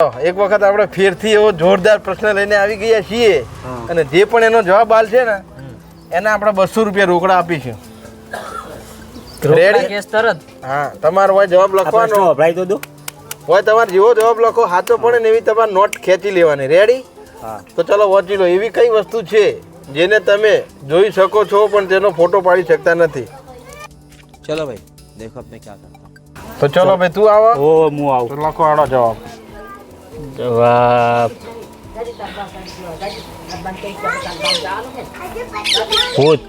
એક વખત આપણે ફેરથી એવો જોરદાર પ્રશ્ન લઈને આવી ગયા છીએ અને જે પણ એનો જવાબ છે ને એને આપણે બસો રૂપિયા રોકડા આપીશું. રેડી તરત? હા તમારો હોય જવાબ લખવાનો. ભાઈ તો હોય તમારે જેવો જવાબ લખો હાથો પડે એવી તમારે નોટ ખેંચી લેવાની. રેડી તો ચલો વોચી લો. એવી કઈ વસ્તુ છે જેને તમે જોઈ શકો છો પણ તેનો ફોટો પાડી શકતા નથી? ચલો ભાઈ દેખો આપણે ક્યાં કરતા. તો ચલો ભાઈ તું આવો. ઓ હું આવું. લખો આડો જવાબ. જવાબ ભૂત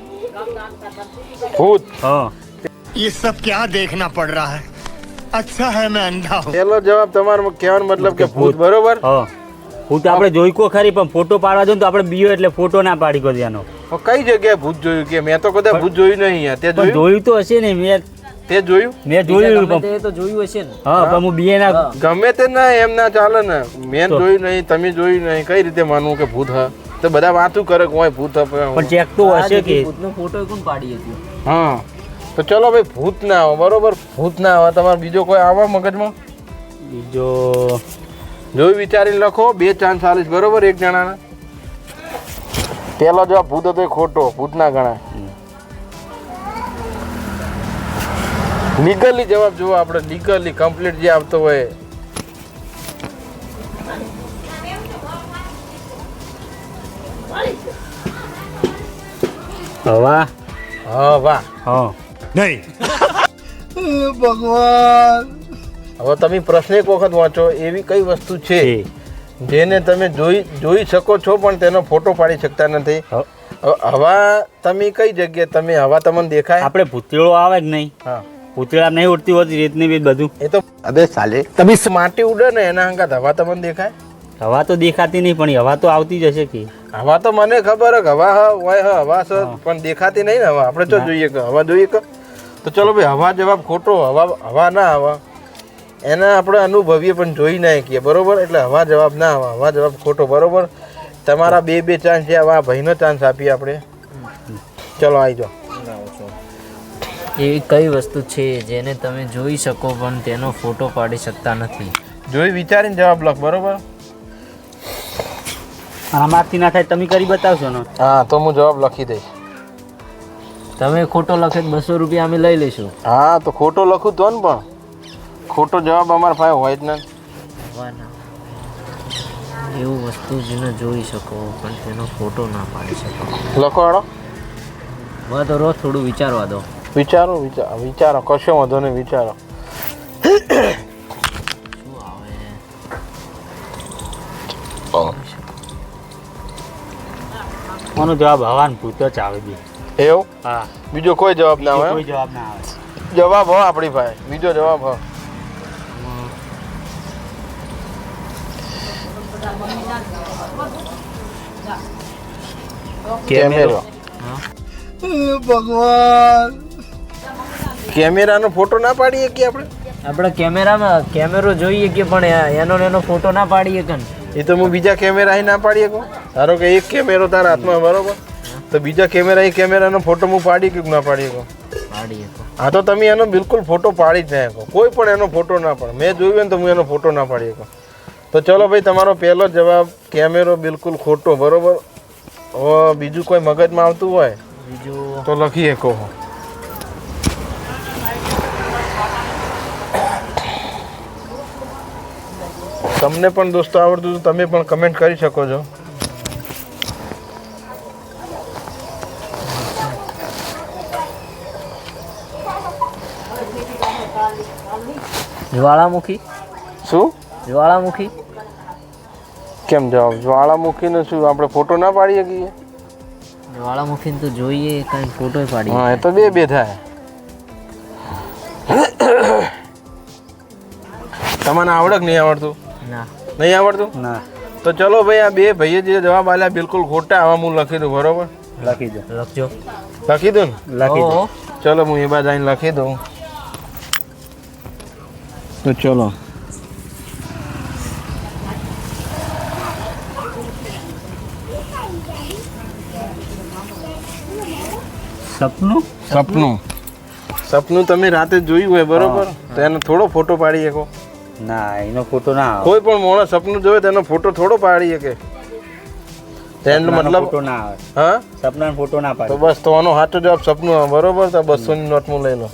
ભૂત હા ये सब क्या देखना पड़ रहा है अच्छा है मैं अंधा हूँ પહેલો જવાબ તમારો કહેવાનો મતલબ કે ભૂત બરોબર હા ભૂત આપણે જોઈ કો ખરી પણ ફોટો પાડવા જો ને તો આપણે બીયો એટલે ફોટો ના પાડી કો ત્યાંનો તો કઈ જગ્યાએ ભૂત જોયું કે મેં તો કદાચ ભૂત જોયું નહીં યાર તે પણ જોયું જોયું તો હશે ને મેં તે જોયું? મેં જોયું પણ તે તો જોયું હશે ને. હા પણ હું બીએ ના ગમે તે ના એમ ના ચાલે ને. મેં. જોયું નહીં તમે જોયું નહીં કઈ રીતે માનવું કે ભૂત હ? તો બધા વાતું કરે કે હોય ભૂત પણ ચેક તો હશે કે ભૂતનો ફોટો કોણ પાડી હતી હા. તો ચલો ભાઈ ભૂત ના આવે બરોબર? ભૂત ના આવે. તમારે બીજો કોઈ આવે મગજમાં? બીજો જોઈ વિચારીને લખો. બે ચાન્સ આલીશ બરોબર? એક જણાના. પેલો જવાબ ભૂત હતો એ ખોટો. ભૂત ના ગણાય લીગલી જવાબ જોવો આપણે લીગલી કમ્પ્લીટ જે આવતો હોય. હવા હા વાહ. ભગવાન. नहीं હવે તમે પ્રશ્ન એક વખત વાંચો એવી કઈ વસ્તુ છે છે. જેને તમે જોઈ જોઈ શકો છો પણ તેનો ફોટો પાડી શકતા નથી. હવા તમે કઈ જગ્યાએ તમે હવા તમને દેખાય? આપણે ભૂતેળો આવે જ નહીં. હા. ભૂતેળા નહીં ઉડતી હોતી રેતની બી બધું. એ તો અબે સાલે. તમે માટી ઉડે ને એના અંગાત હવા તમને દેખાય. હવા તો દેખાતી નહીં પણ હવા તો આવતી જ હશે કે. હવા તો મને ખબર હે હવા હ હોય હ હવા સ પણ દેખાતી નહીં ને હવા. આપણે તો જોઈએ કે હવા જોઈએ કે. તો ચલો ભાઈ હવા જવાબ ખોટો હવા હવા ના હવા. એના આપણે અનુભવીએ પણ જોઈ નાખીએ બરોબર? એટલે હવા જવાબ ના હવા. હવા જવાબ ખોટો બરોબર? તમારા બે બે ચાન્સ છે હવા ભાઈનો ચાન્સ આપીએ આપણે. ચલો આવી જાઓ. એવી કઈ વસ્તુ છે જેને તમે જોઈ શકો પણ તેનો ફોટો પાડી શકતા નથી? જોઈ વિચારીને જવાબ લખ બરોબર? આમાંથી ના થાય તમે કરી બતાવશો ને. હા તો હું જવાબ લખી દઈશ. તમે ખોટો લખે બસો રૂપિયા અમે લઈ લઈશું. હા તો ખોટો લખું તો ને પણ. ખોટો જવાબ અમારા પાસે હોય જ નહીં એવું વસ્તુ જેને જોઈ શકો પણ તેનો ફોટો ના પાડી શકો. લખો હેડો મને તો રોજ થોડું વિચારવા દો. વિચારો વિચારો વિચારો કશો વાંધો નહીં વિચારો. મને જવાબ હવાન ભૂત જ આવે બી એવું? હા. બીજો કોઈ જવાબ ના આવે કોઈ જવાબ ના આવે. જવાબ હો આપણી ભાઈ. બીજો જવાબ હો. કેમેરો. કેમેરાનો ફોટો ના પાડીએ કે આપણે? આપણે કેમેરામાં કેમેરો જોઈએ કે પણ એનો એનો ફોટો ના પાડીએ કે એ તો હું બીજા કેમેરા ના પાડીએ કહું. ધારો કે એક કેમેરો તારા હાથમાં બરોબર? તો બીજા કેમેરા એ કેમેરાનો ફોટો હું પાડી કે ના પાડીએ કહું? પાડીએ હા તો તમે એનો બિલકુલ ફોટો પાડી જ ના શકો કોઈ પણ એનો ફોટો ના પાડે. મેં જોયું ને તો હું એનો ફોટો ના પાડી શકું તો ચલો ભાઈ તમારો પહેલો જવાબ કેમેરો બિલકુલ ખોટો બરોબર? બીજું કોઈ મગજમાં આવતું હોય બીજું તો લખી શકો તમને પણ દોસ્તો આવડતું તો તમે પણ કમેન્ટ કરી શકો છો. જ્વાળામુખી? શું? જ્વાળામુખી? કેમ જવાબ? જ્વાળામુખીનો શું આપણે ફોટો ના પાડી શકીએ? જ્વાળામુખીને તો જોઈએ કઈ ફોટો પાડીએ હા એ તો બે બે થાય. તમને આવડે કે નહીં આવડતું? ના. નહીં આવડતું? ના. તો ચલો ભાઈ આ બે ભાઈએ જે જવાબ આલ્યા બિલકુલ ખોટા આવા હું લખી દઉં બરોબર? લખી દો. લખજો. લખી દઉં ને? લખી દો. ચલો હું એ બાદ આવીને લખી દઉં. તો ચલો. સપનું? સપનું. સપનું તમે રાતે જોયું હોય બરોબર? તો એનો થોડો ફોટો પાડી શકો. ના એનો ફોટો ના આવે. કોઈ પણ માણસ સપનું જોવે તેનો ફોટો થોડો પાડી શકે. તેનો મતલબ ફોટો ના આવે. હા? સપનાનો ફોટો ના તો બસ તો આનો સાચો જવાબ સપનું બરોબર તો બસો ની નોટ હું લઈ લો.